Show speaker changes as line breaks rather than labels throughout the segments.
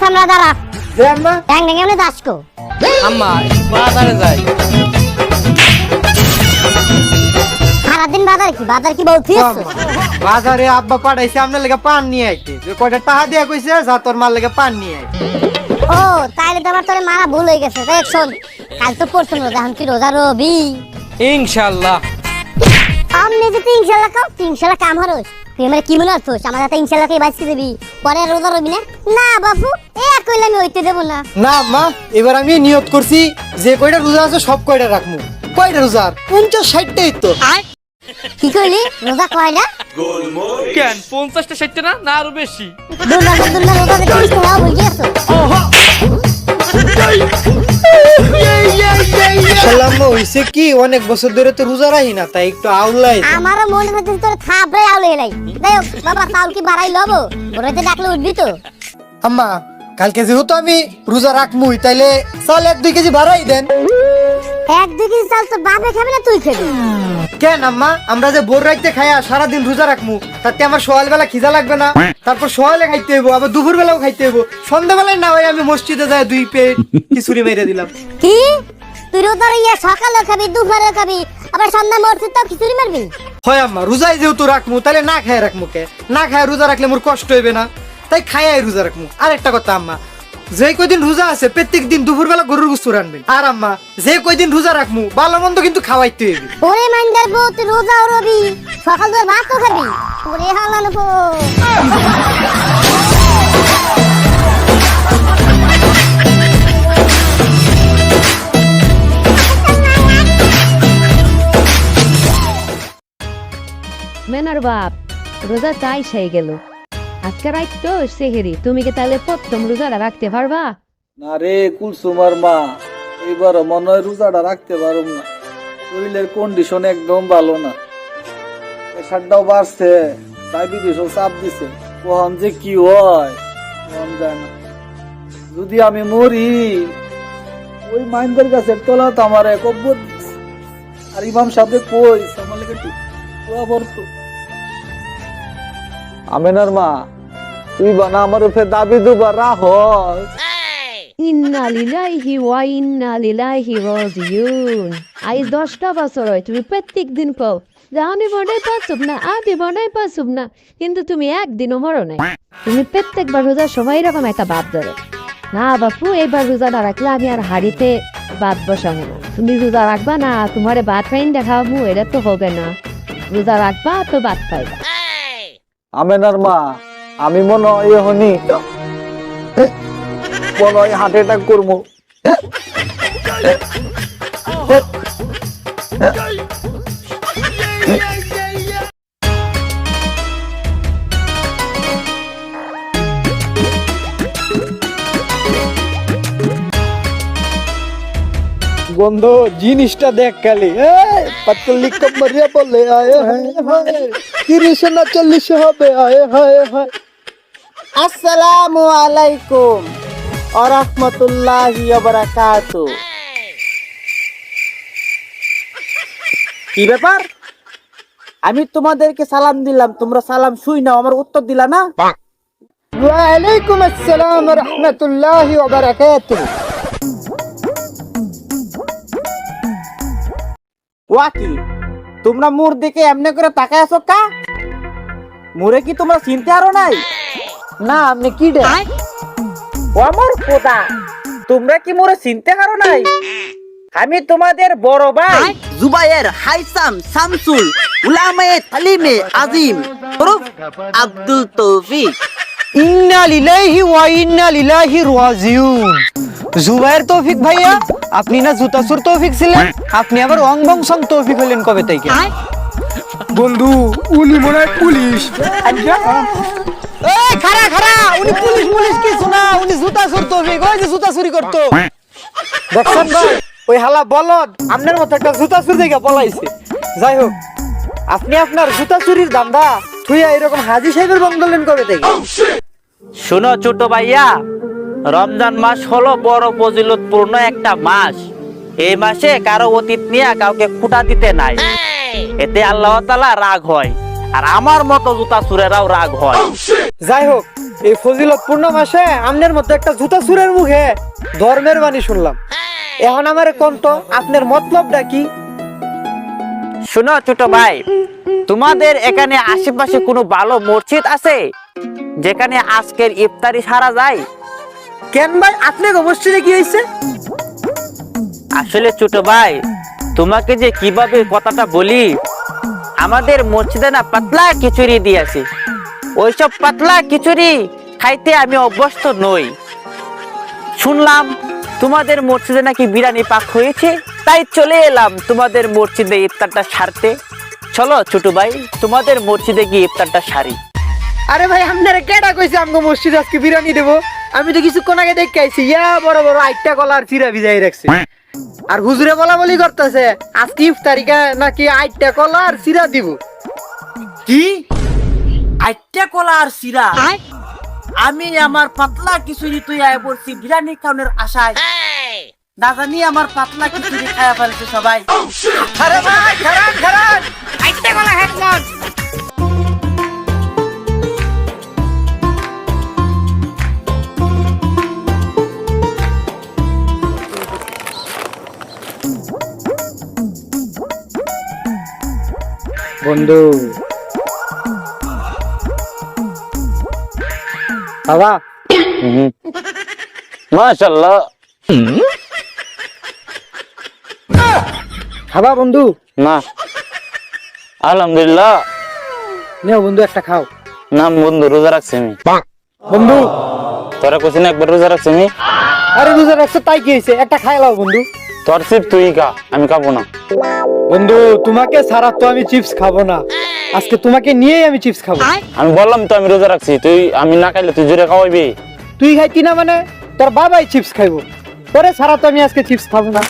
সামলা দাঁড়া।
আম্মা।
ট্যাং ট্যাং এমনি দাসকো
আম্মা বাজারে যাই।
সারাদিন বাজার কি? বাজার কি বলছি
বাজারে আব্বা পাঠাইছে আপনার লেগে পান নিয়ে আইতে। কয়টা টাকা দিয়া কইছে যা তোর মার লেগে পান নিয়ে আইতে।
ও তাইলে তো আমার তোর মারা ভুল হয়ে গেছে। দেখ শোন কাল তো পরশু রোজা এখন কি রোজা রবি।
ইনশাল্লাহ।
আমনে যে তিন ইনশাল্লাহ কাও তিন কাম হরোস। তুই আমার কি মনে করছিস আমার হাতে ইনশাল্লাহ কে বাইসকে দিবি পরে রোজা রবি না? না বাবু এ কইলে আমি হইতে দেবো না।
না আম্মা এবার আমি নিয়ত করছি যে কয়টা রোজা আছে সব কয়টা রাখমু কয়টা রোজার পঞ্চাশ ষাটটাই তো।
কি কইলি? রোজা কয়টা?
কেন পঞ্চাশটা ষাটটা না? না আরও বেশি।
দুর্গা দুর্গা রোজা দেখে তিরিশ টাকা ভুল গিয়েছো
সালাম হইছে কি? অনেক বছর ধরে তো রোজা রাখি না তাই একটু আউলাই
আমারও মনে হচ্ছে তোর থাপড়ে আউলে এলাই যাই বাবা চাউল কি বাড়াই লবো? ওরাইতে ডাকলে উঠবি তো।
আম্মা কালকে যেহেতু আমি রোজা রাখমুই তাইলে চাল এক দুই কেজি বাড়াই দেন।
এক দুই কেজি চাল তো বাপে খাবে না তুই খাবি।
কেন আম্মা? আমরা যে ভোর রাইতে খাইয়া সারাদিন রোজা রাখমু তাতে আমার সকালবেলা খিদা লাগবে না? তারপর সকালে খাইতে হইব আবার দুপুর বেলাও খাইতে হইব। সন্ধ্যাবেলায় না হয় আমি মসজিদে যাই দুই পেট খিচুড়ি মেরে দিলাম।
কি? তুই রোজার ইয়ে সকালে খাবি দুপুরে খাবি আবার সন্ধ্যা তো খিচুড়ি মারবি?
হয় আম্মা রোজাই যেহেতু রাখমু তাহলে না খায় রাখমু কে? না খায় রোজা রাখলে মোর কষ্ট হইবে না। তাই খাইয়াই রোজা রাখমু। আর একটা কথা আম্মা যে কয়দিন রোজা আছে প্রত্যেক দিন দুপুরবেলা গরুর গুস্তু রানবেন আর আম্মা যে কয়দিন রোজা রাখমু ভালো মন্দ কিন্তু খাওয়াইতে হইবে।
ওরে মাইন্দার বউ তুই রোজা রবি সকাল ধরে ভাত তো খাবি? ওরে হালান
মেনার বাপ রোজা তাই সেই গেল। আজকে রাত তো সেহেরি তুমি কি তাহলে প্রথম রোজাটা রাখতে পারবা?
না রে কুলসুমার মা এবার মনে হয় রোজাটা রাখতে পারুম না। শরীরের কন্ডিশন একদম ভালো না। প্রেশারটাও বাড়ছে ডায়াবেটিসও চাপ দিছে। কখন যে কি হয় কখন যায় না। যদি আমি মরি ওই মাইন্দের কাছে তোলা তো আমার কব্বর দিছে। আর ইমাম সাহেব কই আমার লেগে করতো আমেনার মা তুই বানা আমার উপরে দাবি দুবার রাহস
ইন্না লিলাইহি ওয়া ইন্না লিলাইহি রাজিউন। আজ দশটা বছর হয় তুমি প্রত্যেক দিন কও যে আমি বনাই পারছুব না আমি বনাই পারছুব না কিন্তু তুমি একদিনও মরো নাই। তুমি প্রত্যেকবার রোজার সময় এরকম একটা বাদ ধরো। না বাপু এইবার রোজাটা রাখলে আমি আর হাড়িতে বাদ বসাবো না। তুমি রোজা রাখবা না তোমারে ভাত খাইন দেখাবো এটা তো হবে না। রোজা রাখবা তো ভাত খাইবা
আমেনার মা আমি মনে হয় হনি। মনে হয় হার্ট অ্যাটাক করব।
গন্ধ জিনিসটা দেখ খালি। পাতলি কমরিয়া বলে, আয় হায় হায়। তিরিশ না চল্লিশ হবে, আয় হায় হায়। আসসালামু আলাইকুম। আরহামতুল্লাহি বারাকাতু। কি ব্যাপার? আমি তোমাদেরকে সালাম দিলাম তোমরা সালাম শুই না আমার উত্তর দিলা না? ওয়ালাইকুম আসসালাম রহমতুল্লাহি বারাকাতু। ওয়াকি তোমরা মোর দিকে এমনি করে তাকায় আছো কা? মোরে কি তোমরা চিনতে আরও নাই? না আমি কি রে ও আমার খোদা তোমরা কি মোরে চিনতে পারো নাই? আমি তোমাদের বড় ভাই।
জুবায়ের হাইসাম শামসুল উলামায়ে তালিমে আজিম ওরফ আব্দুল তৌফিক।
ইন্না লিলাইহি ওয়া ইন্না লিলাইহি রাজিউন। জুবাইর তৌফিক ভাইয়া আপনি না জুতাসুর তৌফিক ছিলেন? আপনি আবার অং বং সং তৌফিক হলেন কবে থেকে? বন্ধু উনি মনে হয় পুলিশ। এই খারা খারা উনি পুলিশ পুলিশ কিছু না উনি তৌফিক ওই যে জুতা চুরি করতো। দেখছেন ভাই? ওই হালা বলদ আপনার মতো একটা জুতা চুরি দেখে পলাইছে। যাই হোক আপনি আপনার জুতা চুরির দান্দা থুইয়া এরকম হাজি সাহেবের কবে থেকে?
শোনো ছোট ভাইয়া রমজান মাস হলো বড় ফজিলতপূর্ণ একটা মাস। এই মাসে কারও অতীত নিয়ে কাউকে খুঁটা দিতে নাই। এতে আল্লাহ তাআলা রাগ হয়। আর আমার মতো জুতা সুরেরাও রাগ হয়।
যাই হোক এই ফজিলতপূর্ণ মাসে আমনের মধ্যে একটা জুতা সুরের মুখে ধর্মের বাণী শুনলাম। এখন আমার কন্ত আপনার মতলবটা কি?
শোনো ছোট ভাই তোমাদের এখানে আশেপাশে কোনো ভালো মসজিদ আছে? যেখানে আজকের ইফতারি সারা যায়?
কেন ভাই? আপনি মসজিদে কি হয়েছে?
আসলে ছোট ভাই তোমাকে যে কীভাবে কথাটা বলি আমাদের মসজিদে না পাতলা খিচুড়ি দিয়েছে ওইসব পাতলা খিচুড়ি খাইতে আমি অভ্যস্ত নই। শুনলাম তোমাদের মসজিদে নাকি বিরিয়ানি পাক হয়েছে, তাই চলে এলাম তোমাদের মসজিদে ইফতারটা সারতে। চলো ছোট ভাই, তোমাদের মসজিদে গিয়ে ইফতারটা সারি।
আরে ভাই, আপনারা কেডা কইছে আমগো মসজিদ আজকে বিরিয়ানি দেবো? আমি তো কিছুক্ষণ আগে দেখে আইছি, ইয়া বড় বড় আইটা কলার চিরা ভিজাই রাখছে। আর হুজুরে বলা বলি করতেছে আজকে ইফতারিকা নাকি আইটা কলা আর চিরা দিব।
কি? আইটা কলা আর সিরা? আমি আমার পাতলা খিচুড়ি তুই আয় বলছি বিরিয়ানি খাওয়ানোর আশায়। না জানি আমার পাতলা খিচুড়ি খাওয়া ফেলছে সবাই।
আরে ভাই খারান খারান
আইটা কলা হেডমন
বন্ধু। বাবা।
মাশাআল্লাহ।
খাবা বন্ধু।
না। আলহামদুলিল্লাহ।
নেও বন্ধু একটা খাও।
নাম বন্ধু রোজা রাখছি আমি।
বন্ধু।
তোরা কোচিন একবার রোজা রাখছি আমি?
আরে রোজা রাখছো তাই কি হয়েছে একটা খাই লাও বন্ধু।
তোর তুই কা আমি খাব না।
বন্ধু তোমাকে ছাড়া তো আমি চিপস খাব না। আজকে তোমাকে নিয়েই আমি চিপস খাব।
আমি বললাম তো আমি রোজা রাখছি তুই আমি না খাইলে তুই জোরে খাওয়াইবি
তুই খাইতি না মানে? তোর বাবাই চিপস খাইবো। পরে ছাড়া তো আমি আজকে চিপস খাব না।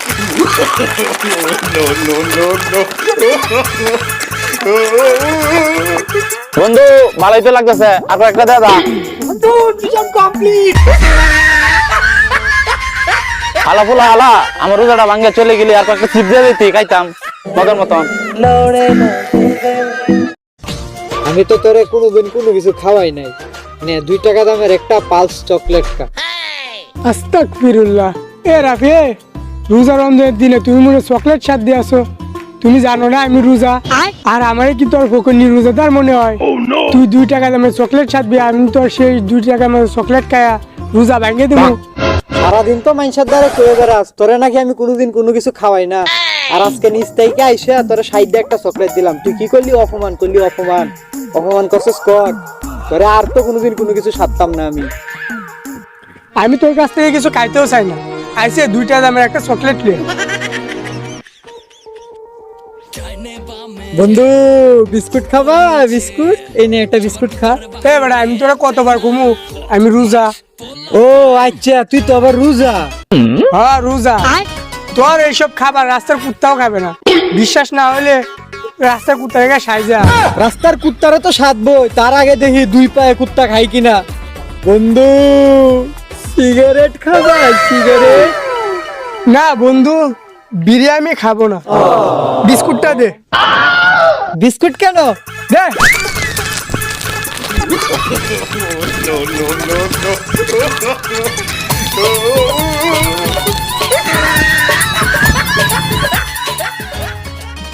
বন্ধু ভালোই তো লাগতেছে। আর একটা দাদা।
বন্ধু মিশন কমপ্লিট
হালা ফুলা হালা আমার রোজাটা ভাঙ্গে চলে গেলে আর একটা চিপ দিয়ে দিতি খাইতাম মতন মতন।
আমি তো তোরে কোনোদিন কোনো কিছু খাওয়াই নাই। নে দুই টাকা দামের একটা পালস চকলেট খা।
আস্তাক ফিরুল্লাহ এ রাফি রোজা রমজানের দিনে তুমি মনে চকলেট সাথ দিয়ে আসো। তুমি জানো না আমি রোজা? আর আমারে কি তোর ফকনি রোজাদার মনে হয়? তুই দুই টাকা দামের চকলেট সাথবি আমি তোর সেই দুই টাকা দামের চকলেট খায়া রোজা ভেঙে দেবো।
সারাদিন তো মানুষের দ্বারা করে বেড়াস তোরে নাকি আমি কোনোদিন কোনো কিছু খাওয়াই না। আর আজকে নিচ থেকে আইসে তোরে সাইড একটা চকলেট দিলাম। তুই কি করলি? অপমান করলি অপমান। অপমান করছিস কর। তোরে আর তো কোনোদিন কোনো কিছু সারতাম না আমি।
আমি তোর কাছ থেকে কিছু খাইতেও চাই না। আইসে দুইটা দামের একটা চকলেট নিয়ে
বন্ধু বিস্কুট খাবা? বিস্কুট? এই নে একটা বিস্কুট খা।
বেটা আমি তোরা কতবার কমু? আমি রোজা।
ও আচ্ছা তুই তো আবার রোজা।
হ্যাঁ রোজা। তোর এইসব খাবার রাস্তার কুত্তাও খাবে না। বিশ্বাস না হলে রাস্তার কুত্তা থেকে সাইজা
রাস্তার কুত্তারে তো সাধবই তার আগে দেখি দুই পায়ে কুত্তা খাই কিনা। বন্ধু সিগারেট খাবা? সিগারেট?
না বন্ধু বিরিয়ানি খাব না। বিস্কুটটা দে।
বিস্কুট কেন?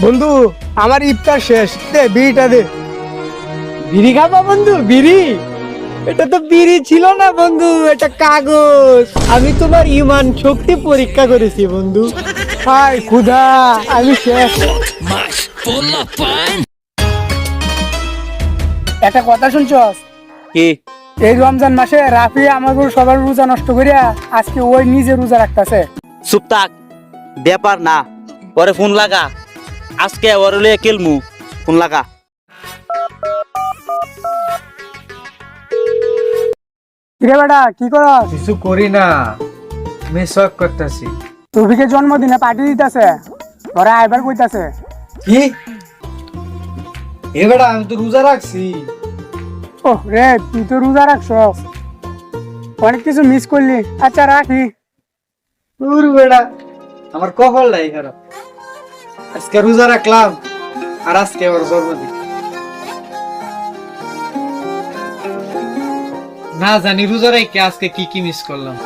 বন্ধু, আমার ইফতার শেষ। দে, বিড়িটা দে।
বিড়ি খাবা বন্ধু, বিড়ি? এটা তো বিড়ি ছিল না বন্ধু, এটা কাগজ। আমি তোমার ইমান শক্তি পরীক্ষা করেছি বন্ধু।
হাই খুদা, আমি শেষ। একটা কথা শুনছস
কি?
এই রমজান মাসে রাফি আমাদের সবার রোজা নষ্ট করিয়া আজকে ওই নিজে রোজা রাখতেছে।
চুপ থাক ব্যাপার না। ওরে ফোন লাগা। আজকে ওর লিয়ে কেলমু ফোন লাগা।
রে বেটা কি করস?
কিছু করি না। মিসওয়াক করতেছি।
রফিকের জন্মদিনে পার্টি দিতেছে। ওরা আইবার কইতাছে।
কি? এবারে আমি তো রোজা রাখছি।
ও রে তুই তো রোজা রাখছস। অনেক কিছু মিস করলি। আচ্ছা রাখি।
দূর বেড়া আমার কপাল নাই খারাপ। আজকে রোজা রাখলাম আর আজকে আমার জন্মদিন। না জানি রোজা রেখে আজকে কি কি মিস করলাম।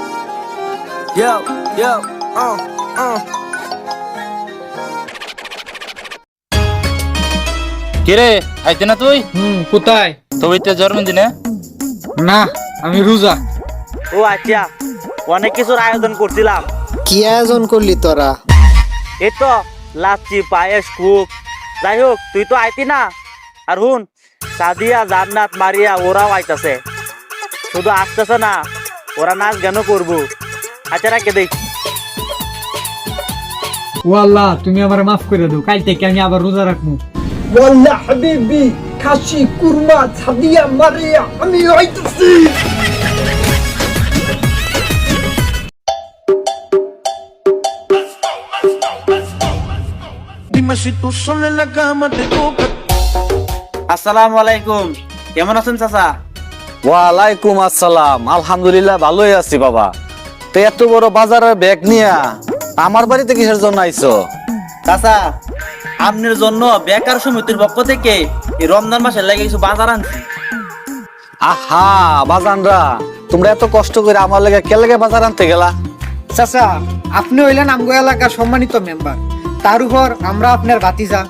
কিরে আইতে না তুই?
হুম কোথায়?
তুই তো জন্মদিনে।
না আমি রোজা।
ও আচ্ছা অনেক কিছুর আয়োজন করছিলাম।
কি আয়োজন করলি তোরা?
এই তো লাচ্ছি পায়েস খুব। যাই হোক তুই তো আইতি না। আর হুন সাদিয়া জান্নাত মারিয়া ওরাও আইতাছে। শুধু আসতেছে না ওরা নাচ গানও করব। আচ্ছা রাখে দেখ
ও আল্লাহ তুমি আমার মাফ করে দাও। কাল থেকে আমি আবার রোজা রাখব।
ওয়াল্লাহ হাবিবি খাসি কুরমা ছাদিয়া মারিয়া আমি হইতেছি।
আসসালামু আলাইকুম। কেমন আছেন চাচা?
ওয়ালাইকুম আসসালাম। আলহামদুলিল্লাহ ভালোই আছি বাবা। তো এত বড় বাজারের ব্যাগ নিয়া আমার বাড়িতে কিসের জন্য আইছো?
চাচা আপনার জন্য বেকার সমিতির পক্ষ থেকে এই রমজান মাসের লাগে কিছু বাজার আনছি।
আহা বাজানরা তোমরা এত কষ্ট করে আমার লেগে কে লেগে বাজার আনতে গেলা?
চাচা আপনি হইলেন আমগো এলাকার সম্মানিত মেম্বার। তার উপর আমরা আপনার ভাতিজা।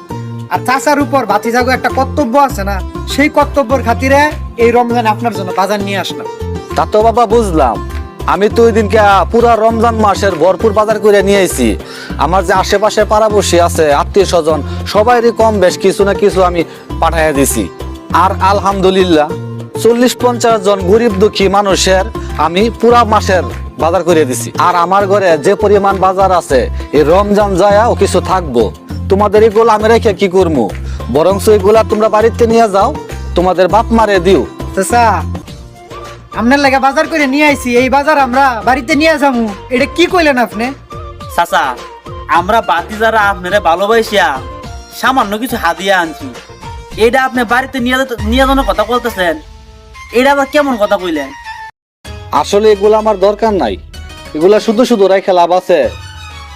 আর চাচার উপর ভাতিজাগো একটা কর্তব্য আছে না সেই কর্তব্যের খাতিরে এই রমজান আপনার জন্য বাজার নিয়ে আসলাম।
তা তো বাবা বুঝলাম। আমি তো ওই দিনকে পুরা রমজান মাসের ভরপুর বাজার করে নিয়ে আমার যে আশেপাশে পাড়াবসী আছে, আত্মীয় স্বজন, সবাইরই কম বেশ কিছু না কিছু আমি পাঠাইয়া দিছি। আর আলহামদুলিল্লাহ, চল্লিশ পঞ্চাশ জন গরিব দুঃখী মানুষের আমি পুরা মাসের বাজার করে দিছি। আর আমার ঘরে যে পরিমাণ বাজার আছে, এই রমজান যায় ও কিছু থাকব। তোমাদের এগুলো আমি রেখে কি করব বরং এগুলা তোমরা বাড়িতে নিয়ে যাও, তোমাদের বাপ মারে দিও।
আপনার লাগে বাজার করে নিয়ে আইছি এই বাজার আমরা বাড়িতে নিয়ে যাব এটা কি কইলেন আপনি?
চাচা আমরা বাতি যারা আপনারা ভালোবাসিয়া সামান্য কিছু হাদিয়া আনছি। এটা আপনি বাড়িতে নিয়ে নিয়ে যাওয়ার কথা বলতেছেন। এটা আবার কেমন কথা কইলেন?
আসলে এগুলো আমার দরকার নাই। এগুলা শুধু শুধু রেখে লাভ আছে।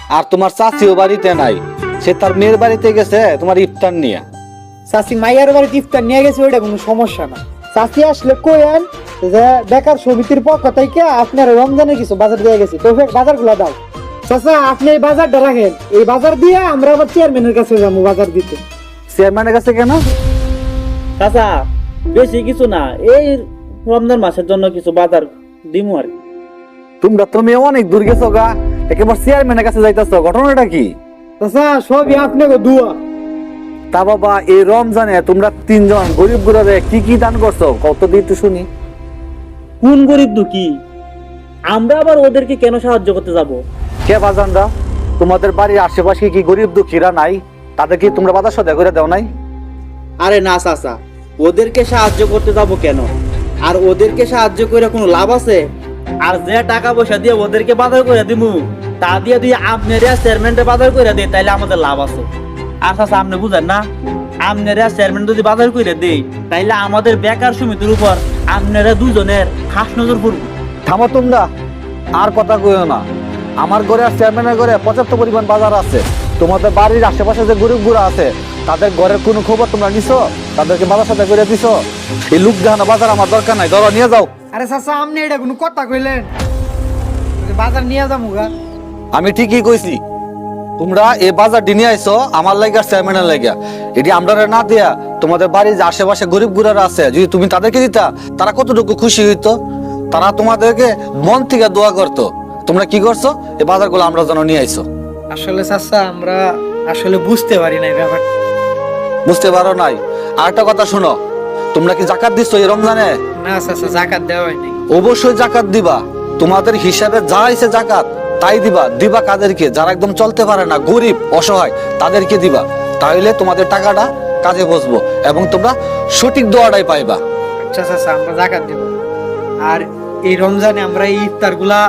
আর তোমার চাচিও বাড়িতে নাই। সে তার মেয়ের বাড়িতে গেছে তোমার ইফতার নিয়ে।
চাচি মাইয়ার বাড়িতে ইফতার নিয়ে গেছে ওইটা কোনো সমস্যা না চাচি আসলে যে বেকার সমিতির পক্ষ থেকে আপনার রমজানে কিছু বাজার দিয়ে গেছি। তো বাজারগুলো দাও। চাচা আপনি এই বাজারটা রাখেন। এই বাজার দিয়ে আমরা আবার চেয়ারম্যানের কাছে যাব বাজার দিতে।
চেয়ারম্যানের কাছে কেন?
চাচা বেশি কিছু না। এই রমজান মাসের জন্য কিছু বাজার দিমু আর কি।
তোমরা তুমি অনেক দূর গেছো গা। একেবারে চেয়ারম্যানের কাছে যাইতেছো। ঘটনাটা কি?
চাচা সবই আপনাকে দুয়া।
তা বাবা এই রমজানে তোমরা তিনজন গরিব গুড়ারে কি কি দান করছ? কত দিয়ে একটু শুনি।
কোন গরিব দুঃখী? আমরা আবার ওদেরকে কেন সাহায্য করতে যাব?
কে বাজানরা তোমাদের বাড়ির আশেপাশে কি গরিব দুঃখীরা নাই? তাদের কি তোমরা বাজার সদা করে দাও নাই?
আরে না চাচা ওদেরকে সাহায্য করতে যাব কেন? আর ওদেরকে সাহায্য করে কোনো লাভ আছে? আর যে টাকা পয়সা দিয়ে ওদেরকে বাজার করে দিমু তা দিয়ে দিয়ে আপনারা চেয়ারম্যানটা বাজার করে দিই তাইলে আমাদের লাভ আছে। আর চাচা আপনি বুঝেন না? আপনারা চেয়ারম্যান যদি বাজার করে দেই তাইলে আমাদের বেকার সমিতির উপর আপনারা দুজনের খাস নজর পড়বে।
থামো তোমরা আর কথা কইও না। আমার ঘরে আর চেয়ারম্যানের ঘরে পর্যাপ্ত পরিমাণ বাজার আছে। তোমাদের বাড়ির আশেপাশে যে গরিব গুড়া আছে তাদের ঘরের কোনো খবর তোমরা নিছো? তাদেরকে বাজার সাথে করে দিছো? এই লোক দেখানো বাজার আমার দরকার নাই ধরো নিয়ে যাও।
আরে চাচা আপনি এটা কোনো কথা কইলেন? বাজার নিয়ে যাব গা।
আমি ঠিকই কইছি তোমরা এ বাজার নিয়ে আইছো আমার লাগে আর চেয়ারম্যানের লাগে এটি আমরা না দিয়া তোমাদের বাড়ির যে আশেপাশে গরিব গুড়ারা আছে যদি তুমি তাদেরকে দিতা তারা কতটুকু খুশি হইতো? তারা তোমাদেরকে মন থেকে দোয়া করতো। তোমরা কি করছ? এই বাজারগুলো আমরা যেন নিয়ে আইছো।
আসলে চাচা আমরা আসলে বুঝতে পারি না এই ব্যাপারটা
বুঝতে পারো নাই? আর একটা কথা শোনো তোমরা কি জাকাত দিছো এই রমজানে?
না চাচা জাকাত দেওয়া হয় নাই
অবশ্যই জাকাত দিবা। তোমাদের হিসাবে যা আইছে জাকাত তাই দিবা দিবা কাদেরকে যারা একদম চলতে পারে না গরিব অসহায় তাদেরকে দিবা। তাহলে তোমাদের টাকাটা কাজে বসবো এবং তোমরা সঠিক দোয়াটাই পাইবা।
আচ্ছা চাচা আমরা জাকাত দেব। আর এই রমজানে আমরা এই ইফতারগুলা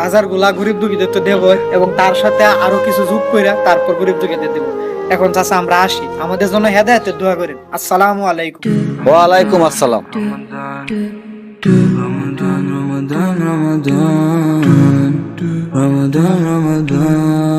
বাজারগুলা গরিব দুঃখীদের তো দেবো এবং তার সাথে আরও কিছু যোগ করে তারপর গরিব দুঃখীদের দেবো। এখন চাচা আমরা আসি। আমাদের জন্য হেদায়তের দোয়া করেন। আসসালামু আলাইকুম।
ওয়ালাইকুম আসসালাম।
Ramadan, Ramadan, Ramadan, Ramadan, Ramadan.